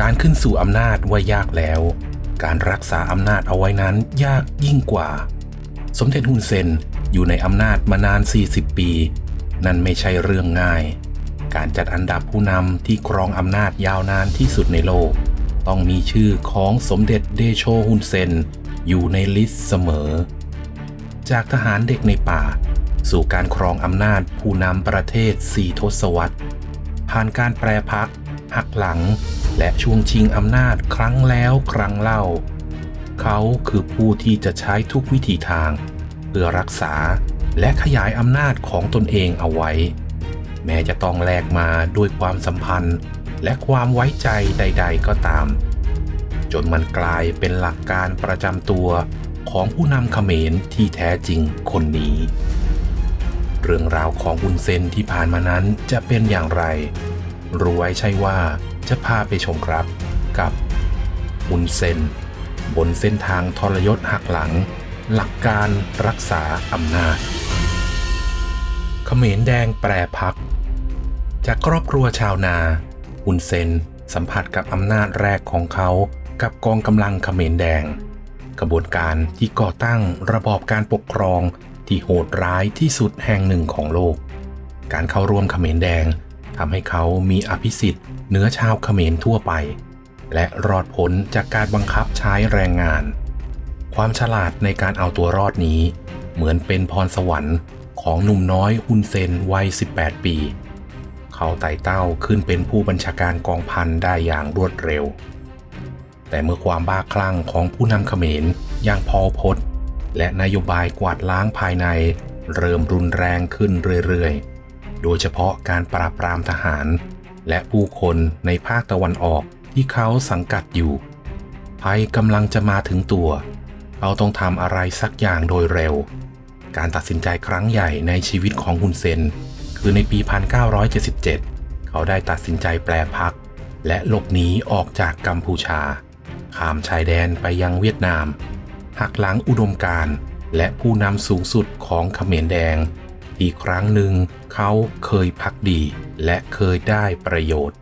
การขึ้นสู่อำนาจว่ายากแล้ว การรักษาอำนาจเอาไว้นั้นยากยิ่งกว่า สมเด็จฮุนเซนอยู่ในอำนาจมานาน 40 ปี นั่นไม่ใช่เรื่องง่าย การจัดอันดับผู้นำที่ครองอำนาจยาวนานที่สุดในโลก ต้องมีชื่อของสมเด็จเดโชฮุนเซนอยู่ในลิสต์เสมอ จากทหารเด็กในป่า สู่การครองอำนาจผู้นำประเทศสี่ทศวรรษ ผ่านการแปรพักหักหลัง และช่วงชิงอำนาจครั้งแล้วครั้งเล่า เขาคือผู้ที่จะใช้ทุกวิธีทาง เพื่อรักษาและขยายอำนาจของตนเองเอาไว้ แม้จะต้องแลกมาด้วยความสัมพันธ์ และความไว้ใจใด ๆ ก็ตาม จนมันกลายเป็นหลักการประจำตัวของผู้นำเขมรที่แท้จริงคนนี้ เรื่องราวของอุนเซนที่ผ่านมานั้นจะเป็นอย่างไร รู้ไว้ใช่ว่า จะพาไปชมครับ กับอุนเซน บนเส้นทางทรยศหักหลัง หลักการรักษาอำนาจเขมรแดงแปรพัก จากครอบครัวชาวนาอุนเซนสัมผัสกับอำนาจแรกของเขากับกองกำลังเขมรแดง กระบวนการที่ก่อตั้งระบอบการปกครองที่โหดร้ายที่สุดแห่งหนึ่งของโลก การเข้าร่วมเขมรแดง ทำให้เขามีอภิสิทธิ์เหนือชาวเขมรทั่วไป และรอดพ้นจากการบังคับใช้แรงงาน ความฉลาดในการเอาตัวรอดนี้ เหมือนเป็นพรสวรรค์ของหนุ่มน้อยฮุนเซนวัย 18 ปี เขาไต่เต้าขึ้นเป็นผู้บัญชาการกองพันได้อย่างรวดเร็ว แต่เมื่อความบ้าคลั่งของผู้นำเขมรอย่างพอพศและนโยบายกวาดล้างภายใน เริ่มรุนแรงขึ้นเรื่อยๆ โดยเฉพาะการปราบปรามทหาร และผู้คนในภาคตะวันออกที่เขาสังกัดอยู่ ภัยกำลังจะมาถึงตัว เขาต้องทำอะไรสักอย่างโดยเร็ว การตัดสินใจครั้งใหญ่ในชีวิตของฮุนเซน คือในปี 1977 เขาได้ตัดสินใจแปลพัก และหลบหนีออกจากกัมพูชา ข้ามชายแดนไปยังเวียดนามหักหลังอุดมการณ์และผู้นำสูงสุดของเขมรแดง อีกครั้งหนึ่งเขาเคยพักดี และเคยได้ประโยชน์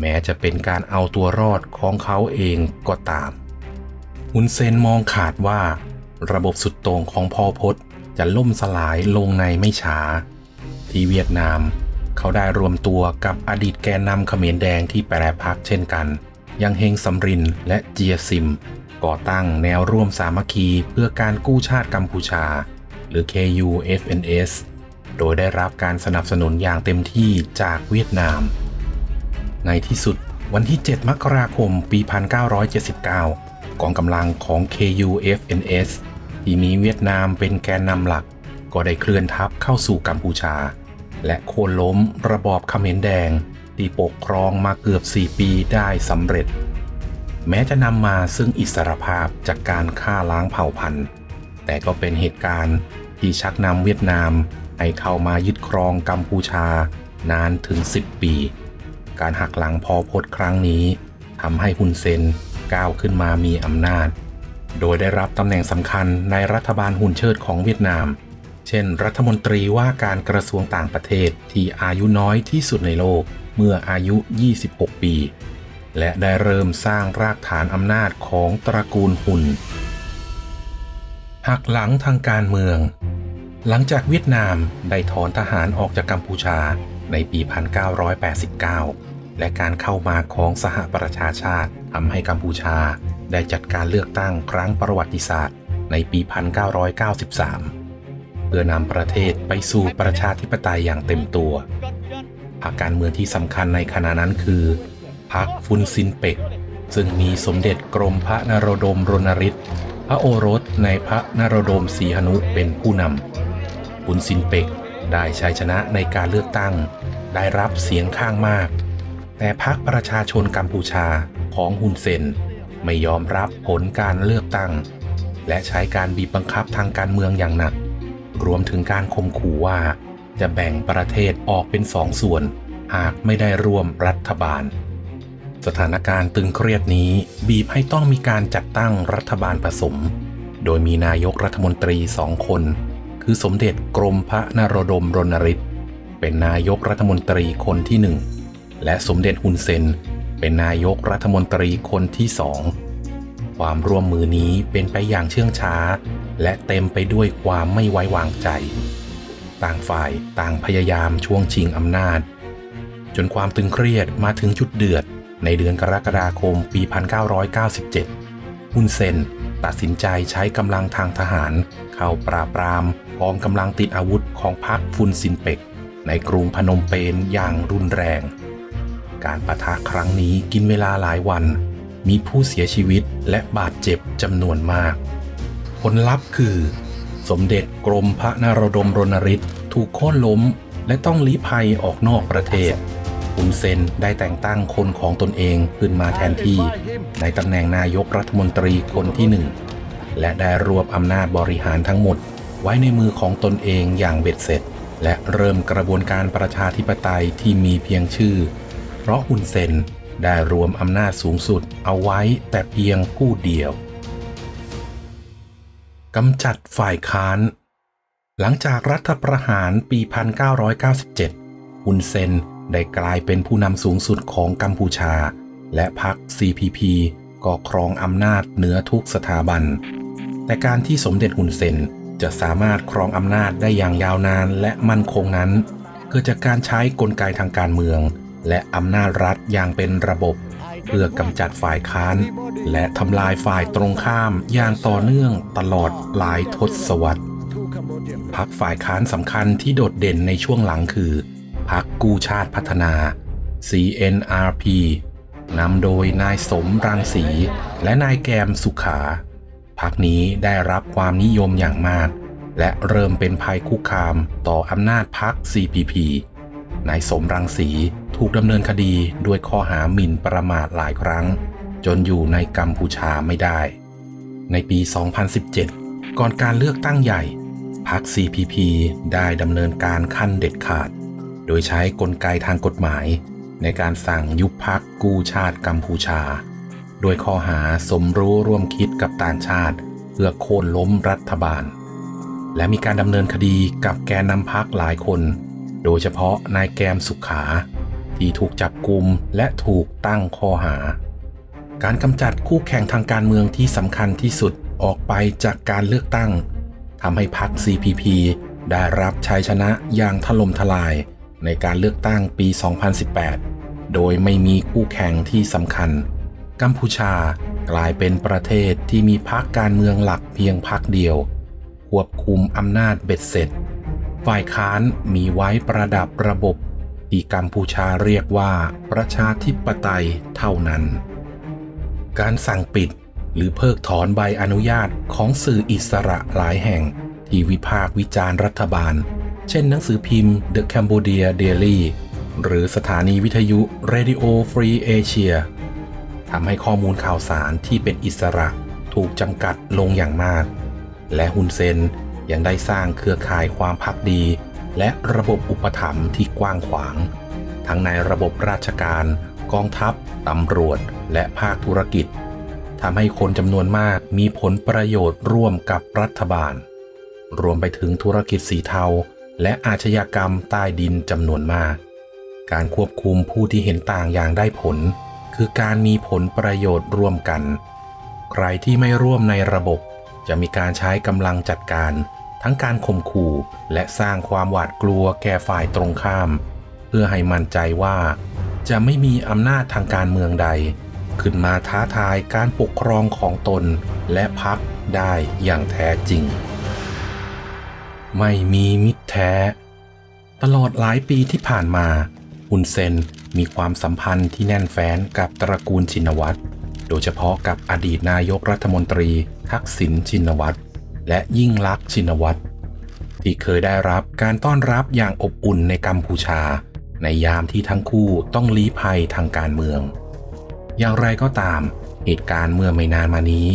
แม้จะเป็นการเอาตัวรอดของเขาเองก็ตาม ฮุนเซนมองขาดว่า ระบบสุดโต่งของพอพศจะล่มสลายลงในไม่ช้า ที่เวียดนาม เขาได้รวมตัวกับอดีตแกนนำเขมรแดงที่แปรพักเช่นกัน ยังเฮงสำรินและเจียซิม ก่อตั้งแนวร่วมสามัคคีเพื่อการกู้ชาติกัมพูชา หรือ KUFNS โดยได้รับการสนับสนุนอย่างเต็มที่จากเวียดนาม ในที่สุดวันที่ 7 มกราคม ปี 1979 กองกำลังของ KUFNS ที่มีเวียดนามเป็นแกนนำหลัก ก็ได้เคลื่อนทัพเข้าสู่กัมพูชา และโค่นล้มระบอบเขมรแดง ที่ปกครองมาเกือบ 4 ปีได้สำเร็จ แม้จะนำมาซึ่งอิสรภาพจากการฆ่าล้างเผ่าพันธุ์ แต่ก็เป็นเหตุการณ์ที่ชักนำเวียดนาม ให้เข้ามายึดครองกัมพูชานานถึง 10 ปี การหักหลังพอพดครั้งนี้ทำให้ฮุนเซนก้าวขึ้นมามีอำนาจ โดยได้รับตำแหน่งสำคัญในรัฐบาลฮุนเชิดของเวียดนาม เช่น รัฐมนตรีว่าการกระทรวงต่างประเทศที่อายุน้อยที่สุดในโลกเมื่ออายุ 26 ปี และได้เริ่มสร้างรากฐานอำนาจของตระกูลหุนหักหลังทางการเมือง หลังจากเวียดนามได้ถอนทหารออกจากกัมพูชาในปี 1989 และการเข้ามาของสหประชาชาติทำให้กัมพูชาได้จัดการเลือกตั้งครั้งประวัติศาสตร์ ในปี 1993 เพื่อนำประเทศไปสู่ประชาธิปไตยอย่างเต็มตัวพรรคการเมืองที่สำคัญในขณะนั้นคือพรรคฟุนซินเป็ก ซึ่งมีสมเด็จกรมพระนโรดมรณฤทธิ์พระโอรสในพระนโรดมสีหนุเป็นผู้นำ ฟุนซินเปกได้ชัยชนะในการเลือกตั้ง ได้รับเสียงข้างมาก แต่พรรคประชาชนกัมพูชาของฮุนเซนไม่ยอมรับผลการเลือกตั้ง และใช้การบีบบังคับทางการเมืองอย่างหนัก รวมถึงการข่มขู่ว่า จะแบ่งประเทศออกเป็นสองส่วน หากไม่ได้ร่วมรัฐบาล สถานการณ์ตึงเครียดนี้บีบให้ต้องมีการจัดตั้งรัฐบาลผสม โดยมีนายกรัฐมนตรีสองคน คือสมเด็จกรมพระนโรดมรณฤทธิ์เป็นนายกรัฐมนตรีคนที่หนึ่งและสมเด็จฮุนเซนเเป็นนายกรัฐมนตรีคนที่สองความร่วมมือนี้เป็นไปอย่างเชื่องช้า และเต็มไปด้วยความไม่ไว้วางใจ ต่างฝ่ายต่างพยายามช่วงชิงอำนาจ จนความตึงเครียดมาถึงจุดเดือดในเดือนกรกฎาคมปี 1997 ฮุนเซนตัดสินใจใช้กำลังทางทหาร เข้าปราบปรามกองกำลังติดอาวุธของพรรคฟุนซินเปก ในกรุงพนมเปญอย่างรุนแรง การประทะครั้งนี้กินเวลาหลายวัน มีผู้เสียชีวิตและบาดเจ็บจำนวนมาก ผลลัพธ์คือ สมเด็จกรมพระนารดมรณฤทธิ์ถูกโค่นล้มและต้องลี้ภัยออกนอกประเทศฮุนเซนได้แต่งตั้งคนของตนเองขึ้นมาแทนที่ ในตำแหน่งนายกรัฐมนตรีคนที่หนึ่ง และได้รวบอำนาจบริหารทั้งหมด ไว้ในมือของตนเองอย่างเบ็ดเสร็จ และเริ่มกระบวนการประชาธิปไตยที่มีเพียงชื่อ เพราะฮุนเซนได้รวมอำนาจสูงสุดเอาไว้แต่เพียงผู้เดียวกำจัดฝ่ายค้าน หลังจากรัฐประหารปี 1997 ฮุนเซนได้กลายเป็นผู้นำสูงสุดของกัมพูชา และพรรค CPP ก็ครองอำนาจเหนือทุกสถาบัน แต่การที่สมเด็จฮุนเซนจะสามารถครองอำนาจได้อย่างยาวนานและมั่นคงนั้น เกิดจากการใช้กลไกทางการเมือง และอำนาจรัฐอย่างเป็นระบบ เพื่อกำจัดฝ่ายค้าน และทำลายฝ่ายตรงข้ามอย่างต่อเนื่องตลอดหลายทศวรรษพรรคฝ่ายค้านสำคัญที่โดดเด่นในช่วงหลังคือพรรคกู้ชาติพัฒนา CNRP นำโดยนายสมรังสี และนายแกมสุขา พรรคนี้ได้รับความนิยมอย่างมาก และเริ่มเป็นภัยคุกคามต่ออำนาจพรรค CPP นายสมรังสีถูกดำเนินคดีด้วยข้อหาหมิ่นประมาทหลายครั้ง จนอยู่ในกัมพูชาไม่ได้ ในปี 2017 ก่อนการเลือกตั้งใหญ่พรรค CPP ได้ดำเนินการขั้นเด็ดขาด โดยใช้กลไกทางกฎหมาย ในการสั่งยุบพรรคกู้ชาติกัมพูชา โดยข้อหาสมรู้ร่วมคิดกับต่างชาติ เพื่อโค่นล้มรัฐบาล และมีการดำเนินคดีกับแกนนำพรรคหลายคน โดยเฉพาะนายแกมสุขา ที่ถูกจับกุมและถูกตั้งข้อหา การกำจัดคู่แข่งทางการเมืองที่สำคัญที่สุดออกไปจากการเลือกตั้งทำให้พรรค CPP ได้รับชัยชนะอย่างถล่มทลายในการเลือกตั้งปี 2018 โดยไม่มีคู่แข่งที่สำคัญ กัมพูชากลายเป็นประเทศที่มีพรรคการเมืองหลักเพียงพรรคเดียว ควบคุมอำนาจเบ็ดเสร็จ ฝ่ายค้านมีไว้ประดับระบบ ที่กัมพูชาเรียกว่าประชาธิปไตยเท่านั้น การสั่งปิดหรือเพิกถอนใบอนุญาตของสื่ออิสระหลายแห่ง ที่วิพากษ์วิจารณ์รัฐบาล เช่นหนังสือพิมพ์ The Cambodia Daily หรือสถานีวิทยุ Radio Free Asia ทำให้ข้อมูลข่าวสารที่เป็นอิสระถูกจำกัดลงอย่างมาก และฮุนเซนยังได้สร้างเครือข่ายความพักดี และระบบอุปถัมภ์ที่กว้างขวาง ทั้งในระบบราชการ กองทัพ ตำรวจ และภาคธุรกิจทำให้คนจำนวนมากมีผลประโยชน์ร่วมกับรัฐบาล รวมไปถึงธุรกิจสีเทา และอาชญากรรมใต้ดินจำนวนมาก การควบคุมผู้ที่เห็นต่างอย่างได้ผล คือการมีผลประโยชน์ร่วมกัน ใครที่ไม่ร่วมในระบบ จะมีการใช้กำลังจัดการ ทั้งการข่มขู่ และสร้างความหวาดกลัวแก่ฝ่ายตรงข้าม เพื่อให้มั่นใจว่า จะไม่มีอำนาจทางการเมืองใด ขึ้นมาท้าทายการปกครองของตนและพรรคได้อย่างแท้จริง ไม่มีมิตรแท้ ตลอดหลายปีที่ผ่านมาฮุนเซน มีความสัมพันธ์ที่แน่นแฟ้นกับตระกูลชินวัตร โดยเฉพาะกับอดีตนายกรัฐมนตรีทักษิณชินวัตร และยิ่งลักษณ์ชินวัตร ที่เคยได้รับการต้อนรับอย่างอบอุ่นในกัมพูชา ในยามที่ทั้งคู่ต้องลี้ภัยทางการเมือง อย่างไรก็ตาม เหตุการณ์เมื่อไม่นานมานี้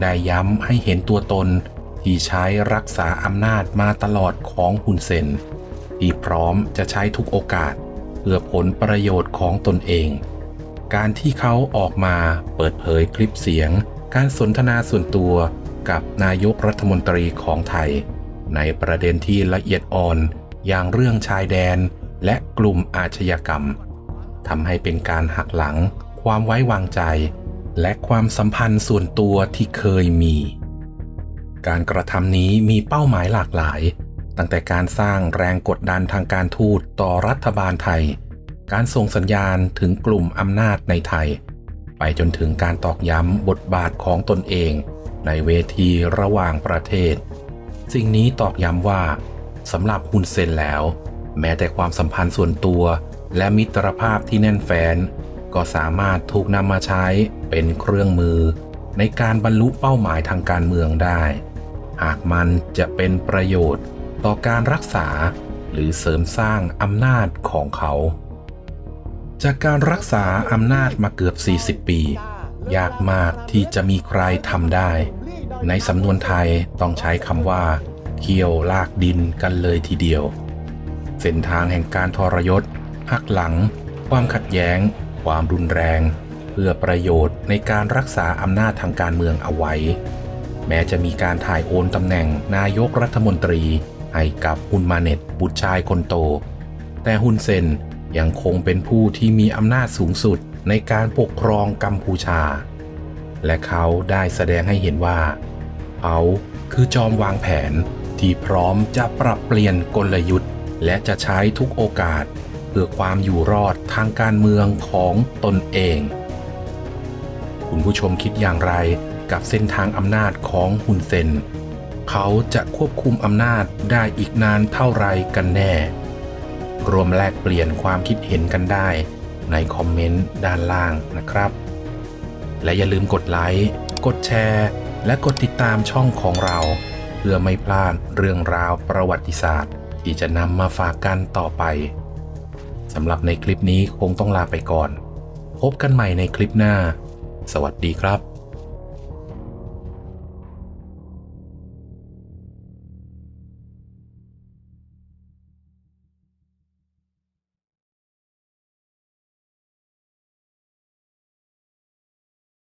ได้ย้ำให้เห็นตัวตนที่ใช้รักษาอำนาจมาตลอดของฮุนเซนที่พร้อมจะใช้ทุกโอกาส พื่อผลประโยชน์ของตนเอง การที่เขาออกมาเปิดเผยคลิปเสียง การสนทนาส่วนตัวกับนายกรัฐมนตรีของไทย ในประเด็นที่ละเอียดอ่อน อย่างเรื่องชายแดนและกลุ่มอาชญากรรมทำให้เป็นการหักหลังคความไว้วางใจ และความสัมพันธ์ส่วนตัวที่เคยมี การกระทำนี้มีเป้าหมายหลากหลาย ตั้งแต่การสร้างแรงกดดันทางการทูตต่อรัฐบาลไทย การส่งสัญญาณถึงกลุ่มอำนาจในไทย ไปจนถึงการตอกย้ำบทบาทของตนเอง ในเวทีระหว่างประเทศ สิ่งนี้ตอกย้ำว่าสำหรับฮุนเซนแล้ว แม้แต่ความสัมพันธ์ส่วนตัว และมิตรภาพที่แน่นแฟนก็สามารถถูกนำมาใช้เป็นเครื่องมือ ในการบรรลุเป้าหมายทางการเมืองได้ หากมันจะเป็นประโยชน์ ต่อการรักษาหรือเสริมสร้างอำนาจของเขา จากการรักษาอำนาจมาเกือบ 40 ปี ยากมากที่จะมีใครทำได้ ในสำนวนไทยต้องใช้คำว่าเคี่ยวลากดินกันเลยทีเดียว เส้นทางแห่งการทรยศ หักหลัง ความขัดแย้ง ความรุนแรง เพื่อประโยชน์ในการรักษาอำนาจทางการเมืองเอาไว้ แม้จะมีการถ่ายโอนตำแหน่งนายกรัฐมนตรี ให้กับฮุนมาเน็ตบุตรชายคนโต แต่ฮุนเซนยังคงเป็นผู้ที่มีอำนาจสูงสุดในการปกครองกัมพูชา และเขาได้แสดงให้เห็นว่า เขาคือจอมวางแผนที่พร้อมจะปรับเปลี่ยนกลยุทธ์ และจะใช้ทุกโอกาส เพื่อความอยู่รอดทางการเมืองของตนเอง คุณผู้ชมคิดอย่างไรกับเส้นทางอำนาจของฮุนเซน เขาจะควบคุมอำนาจได้อีกนานเท่าไรกันแน่ รวมแลกเปลี่ยนความคิดเห็นกันได้ในคอมเมนต์ด้านล่างนะครับ และอย่าลืมกดไลค์ กดแชร์ และกดติดตามช่องของเรา เพื่อไม่พลาดเรื่องราวประวัติศาสตร์ ที่จะนำมาฝากกันต่อไปสำหรับในคลิปนี้คงต้องลาไปก่อน พบกันใหม่ในคลิปหน้า สวัสดีครับ